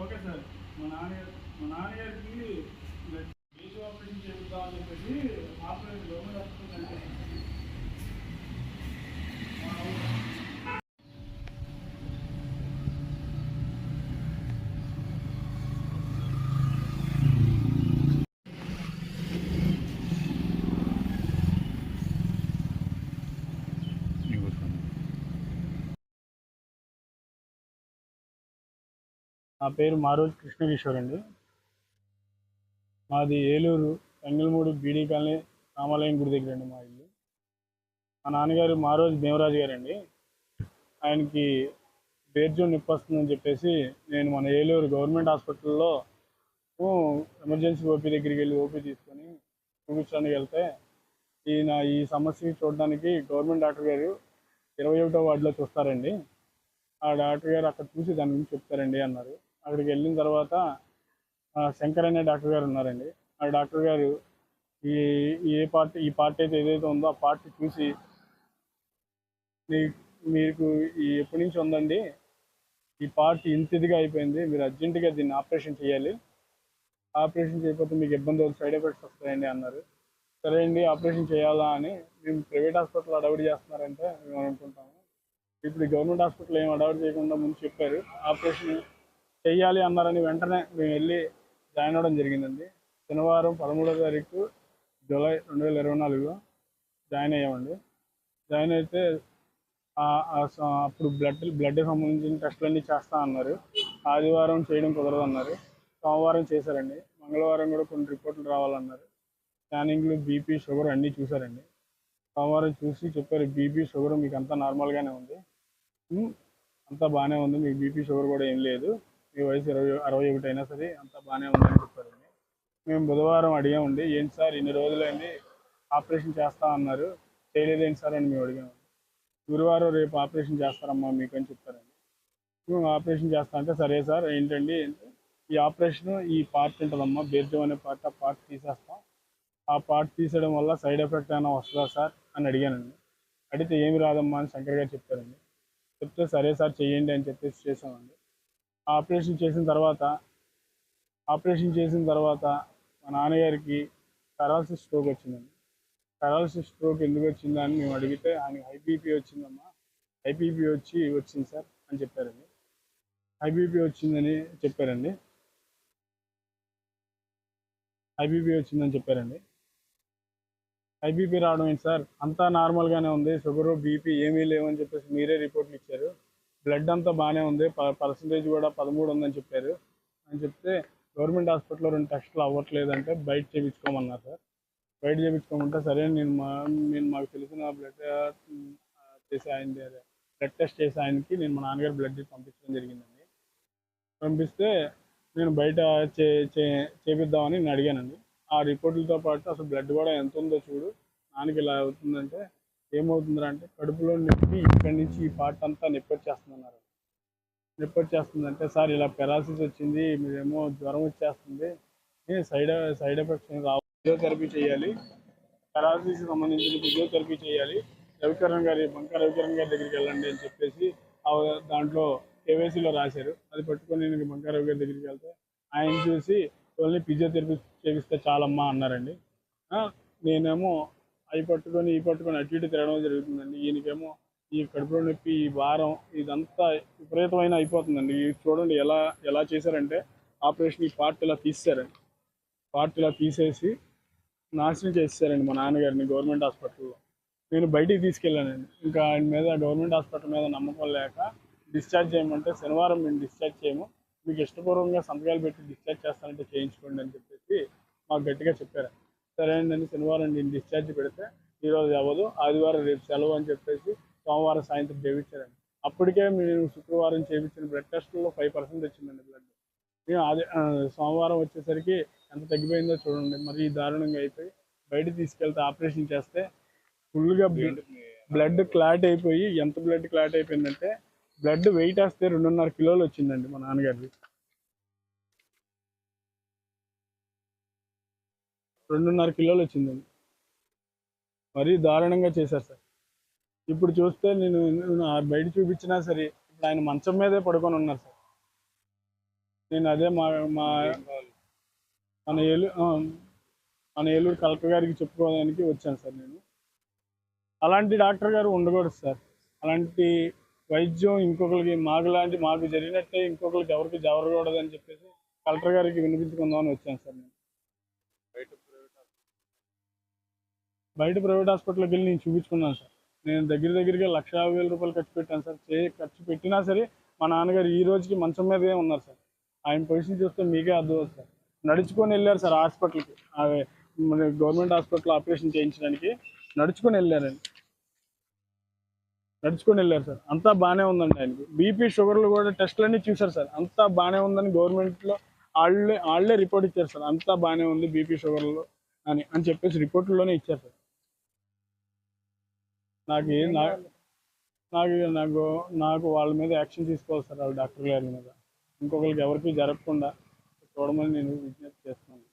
Okay sir. మా నాన్న మా నాన్నగారికి ఆపరేషన్ చేద్దాం అని చెప్పేసి ఆపరేషన్ గవర్నమెంట్ వస్తుందంటే నా పేరు మారోజు కృష్ణకిషోర్ అండి. మాది ఏలూరు ఎంగల్మూడి బీడీ కాలనీ రామాలయం గుడి దగ్గర అండి మా ఇల్లు. మా నాన్నగారు మారోజు భీమరాజు గారండి. ఆయనకి బేర్జో నొప్పి వస్తుందని చెప్పేసి నేను మన ఏలూరు గవర్నమెంట్ హాస్పిటల్లో ఎమర్జెన్సీ ఓపీ దగ్గరికి వెళ్ళి ఓపీ తీసుకొని చూపించడానికి వెళ్తే ఈయన ఈ సమస్యని చూడడానికి గవర్నమెంట్ డాక్టర్ గారు ఇరవై ఒకటో వార్డులో చూస్తారండి. ఆ డాక్టర్ గారు అక్కడ చూసి దాని గురించి చెప్తారండి అన్నారు. అక్కడికి వెళ్ళిన తర్వాత శంకర్ అనే డాక్టర్ గారు ఉన్నారండి. ఆ డాక్టర్ గారు ఈ ఏ పార్ట్ ఈ పార్ట్ అయితే ఏదైతే ఉందో ఆ పార్ట్ చూసి మీ మీకు ఈ ఎప్పటి నుంచి ఉందండి? ఈ పార్ట్ ఇంత ఇదిగా అయిపోయింది మీరు అర్జెంటుగా దీన్ని ఆపరేషన్ చేయాలి. ఆపరేషన్ చేయకపోతే మీకు ఇబ్బంది అవుతుంది సైడ్ ఎఫెక్ట్స్ వస్తాయండి అన్నారు. సరే అండి ఆపరేషన్ చేయాలా అని మేము ప్రైవేట్ హాస్పిటల్ అడవిడి చేస్తున్నారంటే మేము అనుకుంటాము. ఇప్పుడు గవర్నమెంట్ హాస్పిటల్ ఏం అడవిడి చేయకుండా ముందు చెప్పారు. ఆపరేషన్ చెయ్యాలి అన్నారని వెంటనే మేము వెళ్ళి జాయిన్ అవ్వడం జరిగిందండి. శనివారం పదమూడో తారీఖు జూలై రెండు వేల ఇరవై నాలుగులో జాయిన్ అయ్యామండి. జాయిన్ అయితే అప్పుడు బ్లడ్ బ్లడ్ సంబంధించిన టెస్టులన్నీ చేస్తా అన్నారు. ఆదివారం చేయడం కుదరదు అన్నారు సోమవారం చేశారండి. మంగళవారం కూడా కొన్ని రిపోర్ట్లు రావాలన్నారు. స్కానింగ్లు బీపీ షుగర్ అన్నీ చూశారండి. సోమవారం చూసి చెప్పారు బీపీ షుగర్ మీకు అంతా నార్మల్గానే ఉంది. అంతా బాగానే ఉంది. మీకు బీపీ షుగర్ కూడా ఏం లేదు. మీ వయసు ఇరవై అరవై ఒకటి అయినా సరే అంతా బాగానే ఉందని చెప్పారండి మేము బుధవారం అడిగామండి ఏంటి సార్ ఇన్ని రోజులైంది? ఆపరేషన్ చేస్తా అన్నారు. చేయలేదేంటి సార్? అని మేము అడిగాము గురువారం రేపు ఆపరేషన్ చేస్తారమ్మా మీకు అని చెప్పారండి. మేము ఆపరేషన్ చేస్తా అంటే సరే సార్ ఏంటండి? ఈ ఆపరేషన్ ఈ పార్ట్ ఉంటుందమ్మా బీర్జం అనే పార్ట్ ఆ పార్ట్ తీసేస్తాం. ఆ పార్ట్ తీసేయడం వల్ల సైడ్ ఎఫెక్ట్ అయినా వస్తుందా సార్? అని అడిగానండి. అడిగితే ఏమి రాదమ్మా అని శంకర్ గారు చెప్పారండి. చెప్తే సరే సార్ చేయండి అని చెప్పేసి చేసామండి ఆపరేషన్ చేసిన తర్వాత ఆపరేషన్ చేసిన తర్వాత మా నాన్నగారికి పెరాలసిస్ స్ట్రోక్ వచ్చిందండి. పెరాలసిస్ స్ట్రోక్ ఎందుకు వచ్చిందా అని మేము అడిగితే ఆయన హైబీపీ వచ్చిందమ్మా హైబీపీ వచ్చి వచ్చింది సార్ అని చెప్పారండి. హైబీపీ వచ్చిందని చెప్పారండి. ఐబీపీ వచ్చిందని చెప్పారండి. హైబీపీ రావడం ఏంటి సార్? అంతా నార్మల్గానే ఉంది. షుగరు బీపీ ఏమీ లేవని చెప్పేసి మీరే రిపోర్ట్లు ఇచ్చారు. బ్లడ్ అంతా బాగానే ఉంది. పర్సంటేజ్ కూడా పదమూడు ఉందని చెప్పారు. అని చెప్తే గవర్నమెంట్ హాస్పిటల్లో రెండు టెస్టులు అవ్వట్లేదంటే బయట చేయించుకోమన్నారు సార్. బయట చేయించుకోమంటే సరే నేను మా నేను మాకు తెలిసిన బ్లడ్ చేసే ఆయన బ్లడ్ టెస్ట్ చేసే ఆయనకి నేను మా నాన్నగారు బ్లడ్ పంపించడం జరిగిందండి. పంపిస్తే నేను బయట చే చే- చేపిద్దామని నేను అడిగానండి. ఆ రిపోర్టులతో పాటు అసలు బ్లడ్ కూడా ఎంత ఉందో చూడు నాన్నకి ఇలా అవుతుందంటే ఏమవుతుందిరా అంటే కడుపులో నొప్పి ఇక్కడి నుంచి ఈ పార్ట్ అంతా నొప్పి వచ్చేస్తుందన్నారు నొప్పి వచ్చేస్తుందంటే సార్ ఇలా పెరాసిస్ వచ్చింది మీరేమో జ్వరం వచ్చేస్తుంది సైడ్ సైడ్ ఎఫెక్ట్స్ రావు. ఫిజియోథెరపీ చేయాలి. పెరాలసిస్ సంబంధించిన ఫిజియోథెరపీ చేయాలి. రవికరణ్ గారి బంక రవికరణ్ గారి దగ్గరికి వెళ్ళండి అని చెప్పేసి దాంట్లో కేవైసీలో రాశారు. అది పట్టుకొని నేను బంకారావు గారి దగ్గరికి వెళ్తే ఆయన చూసి ఓన్లీ ఫిజియోథెరపీ చేపిస్తే చాలమ్మా అన్నారండి. నేనేమో అవి పట్టుకొని ఈ పట్టుకొని అటు ఇటు తిరగడం జరుగుతుందండి. ఈయనకేమో ఈ కడుపులో నొప్పి ఈ భారం ఇదంతా విపరీతమైన అయిపోతుందండి. ఇది చూడండి ఎలా ఎలా చేశారంటే ఆపరేషన్ ఈ పార్ట్ ఇలా తీసేశారండి. పార్ట్ ఇలా తీసేసి నాశనం చేసేసారండి మా నాన్నగారిని గవర్నమెంట్ హాస్పిటల్లో. నేను బయటికి తీసుకెళ్ళానండి. ఇంకా ఆయన మీద గవర్నమెంట్ హాస్పిటల్ మీద నమ్మకం లేక డిశ్చార్జ్ చేయమంటే శనివారం మేము డిశ్చార్జ్ చేయము. మీకు ఇష్టపూర్వకంగా సంతకాలు పెట్టి డిశ్చార్జ్ చేస్తానంటే చేయించుకోండి అని చెప్పేసి మాకు గట్టిగా చెప్పారు. సరే అండి శనివారం నేను డిశ్చార్జ్ పెడితే ఈరోజు అవ్వదు. ఆదివారం రేపు సెలవు అని చెప్పేసి సోమవారం సాయంత్రం చేయించారండి. అప్పటికే మేము శుక్రవారం చేయించిన బ్లడ్ టెస్ట్లో ఫైవ్ పర్సెంట్ వచ్చిందండి బ్లడ్ మేము అదే సోమవారం వచ్చేసరికి ఎంత తగ్గిపోయిందో చూడండి. మరీ దారుణంగా అయిపోయి బయట తీసుకెళ్తే ఆపరేషన్ చేస్తే ఫుల్గా బ్లడ్ క్లాట్ అయిపోయి ఎంత బ్లడ్ క్లాట్ అయిపోయిందంటే బ్లడ్ వెయిట్ వేస్తే రెండున్నర కిలోలు వచ్చిందండి మా నాన్నగారిది. రెండున్నర కిలోలు వచ్చిందండి మరీ దారుణంగా చేశారు సార్. ఇప్పుడు చూస్తే నేను ఆ బయట చూపించినా సరే ఇప్పుడు ఆయన మంచం మీదే పడుకొని ఉన్నారు సార్. నేను అదే మా మా మన మన ఏలూరు కలెక్టర్ గారికి చెప్పుకోవడానికి వచ్చాను సార్ నేను. అలాంటి డాక్టర్ గారు ఉండకూడదు సార్. అలాంటి వైద్యం ఇంకొకరికి మాకు లాంటి మాకు జరిగినట్టే ఇంకొకరికి ఎవరికి జరగకూడదు చెప్పేసి కలెక్టర్ గారికి వినిపించుకుందామని వచ్చాను సార్ నేను. బయట ప్రైవేట్ హాస్పిటల్కి వెళ్ళి నేను చూపించుకున్నాను సార్. నేను దగ్గర దగ్గరగా లక్ష యాభై వేల రూపాయలు ఖర్చు పెట్టాను సార్. చే ఖర్చు పెట్టినా సరే మా నాన్నగారు ఈ రోజుకి మంచం మీదే ఉన్నారు సార్. ఆయన పొజిషన్ చూస్తే మీకే అర్థమవుతుంది సార్. నడుచుకొని వెళ్ళారు సార్ హాస్పిటల్కి. మన గవర్నమెంట్ హాస్పిటల్ ఆపరేషన్ చేయించడానికి నడుచుకొని వెళ్ళారండి నడుచుకొని వెళ్ళారు సార్. అంతా బాగానే ఉందండి ఆయనకి. బీపీ షుగర్లు కూడా టెస్ట్లన్నీ చూశారు సార్. అంతా బాగానే ఉందని గవర్నమెంట్లో వాళ్ళే వాళ్ళే రిపోర్ట్ ఇచ్చారు సార్. అంతా బాగానే ఉంది బీపీ షుగర్లు అని అని చెప్పేసి రిపోర్టుల్లోనే ఇచ్చారు సార్. నాకు ఏం నా- నాకు నాకు నాకు వాళ్ళ మీద యాక్షన్ తీసుకోవాలి సార్ వాళ్ళ డాక్టర్ గారి మీద. ఇంకొకరికి ఎవరికి జరగకుండా చూడమని నేను విజ్ఞప్తి చేస్తున్నాను.